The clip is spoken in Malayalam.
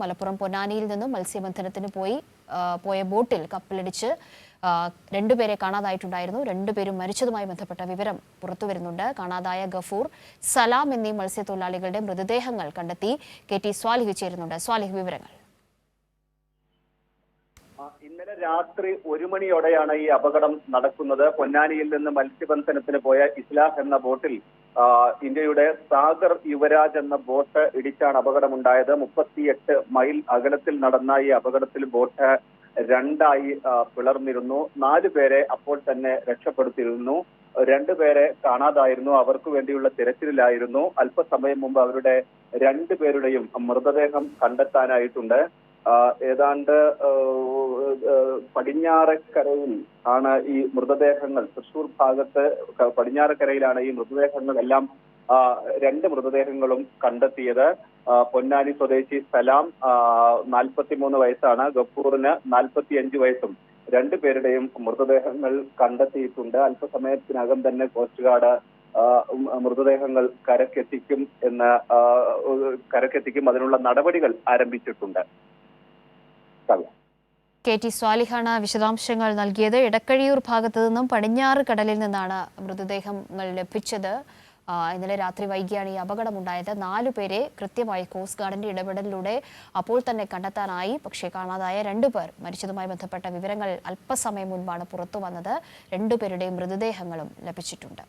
മലപ്പുറം പൊന്നാനിയിൽ നിന്നും മത്സ്യബന്ധനത്തിന് പോയി പോയ ബോട്ടിൽ കപ്പലിടിച്ച് രണ്ടുപേരെ കാണാതായിട്ടുണ്ടായിരുന്നു. രണ്ടുപേരും മരിച്ചതുമായി ബന്ധപ്പെട്ട വിവരം പുറത്തുവരുന്നുണ്ട് കാണാതായ ഗഫൂർ സലാം എന്നീ മത്സ്യത്തൊഴിലാളികളുടെ മൃതദേഹങ്ങൾ കണ്ടെത്തി കെ ടി സ്വാലിഹ് ചേരുന്നുണ്ട്. സ്വാലിഹ് വിവരങ്ങൾ ആ, ഇന്നലെ രാത്രി ഒരു മണിയോടെയാണ് ഈ അപകടം നടക്കുന്നത്. പൊന്നാനിയിൽ നിന്ന് മത്സ്യബന്ധനത്തിന് പോയ ഇസ്ലാഹ് എന്ന ബോട്ടിൽ ഇന്ത്യയുടെ സാഗർ യുവരാജ് എന്ന ബോട്ട് ഇടിച്ചാണ് അപകടമുണ്ടായത്. മുപ്പത്തിയെട്ട് മൈൽ അകലത്തിൽ നടന്ന ഈ അപകടത്തിൽ ബോട്ട് രണ്ടായി പിളർന്നിരുന്നു. നാല് പേരെ അപ്പോൾ തന്നെ രക്ഷപ്പെടുത്തിയിരുന്നു. രണ്ടുപേരെ കാണാതായിരുന്നു. അവർക്ക് വേണ്ടിയുള്ള തിരച്ചിലായിരുന്നു അല്പസമയം മുമ്പ് അവരുടെ രണ്ടു പേരുടെയും മൃതദേഹം കണ്ടെത്താനായിട്ടുണ്ട്. ഏതാണ്ട് പടിഞ്ഞാറക്കരയിൽ ആണ് ഈ മൃതദേഹങ്ങൾ. തൃശൂർ ഭാഗത്ത് പടിഞ്ഞാറക്കരയിലാണ് ഈ മൃതദേഹങ്ങളെല്ലാം രണ്ട് മൃതദേഹങ്ങളും കണ്ടെത്തിയത്. പൊന്നാനി സ്വദേശി സലാം നാൽപ്പത്തിമൂന്ന് വയസ്സാണ്. ഗഫൂറിന് നാൽപ്പത്തിയഞ്ച് വയസ്സും രണ്ടു പേരുടെയും മൃതദേഹങ്ങൾ കണ്ടെത്തിയിട്ടുണ്ട്. അല്പസമയത്തിനകം തന്നെ കോസ്റ്റ് ഗാർഡ് മൃതദേഹങ്ങൾ കരക്കെത്തിക്കും എന്ന് കരക്കെത്തിക്കും. അതിനുള്ള നടപടികൾ ആരംഭിച്ചിട്ടുണ്ട്. കെ ടി സ്വാലിഹാണ് വിശദാംശങ്ങൾ നൽകിയത്. ഇടക്കഴിയൂർ ഭാഗത്തു നിന്നും പടിഞ്ഞാറ് കടലിൽ നിന്നാണ് മൃതദേഹങ്ങൾ ലഭിച്ചത്. ഇന്നലെ രാത്രി വൈകിയാണ് ഈ അപകടമുണ്ടായത്. നാലു പേരെ കൃത്യമായി കോസ്റ്റ് ഗാർഡിന്റെ ഇടപെടലിലൂടെ അപ്പോൾ തന്നെ കണ്ടെത്താനായി പക്ഷേ കാണാതായ രണ്ടുപേർ മരിച്ചതുമായി ബന്ധപ്പെട്ട വിവരങ്ങൾ അല്പസമയം മുൻപാണ് പുറത്തു വന്നത്. രണ്ടുപേരുടെയും മൃതദേഹങ്ങളും ലഭിച്ചിട്ടുണ്ട്.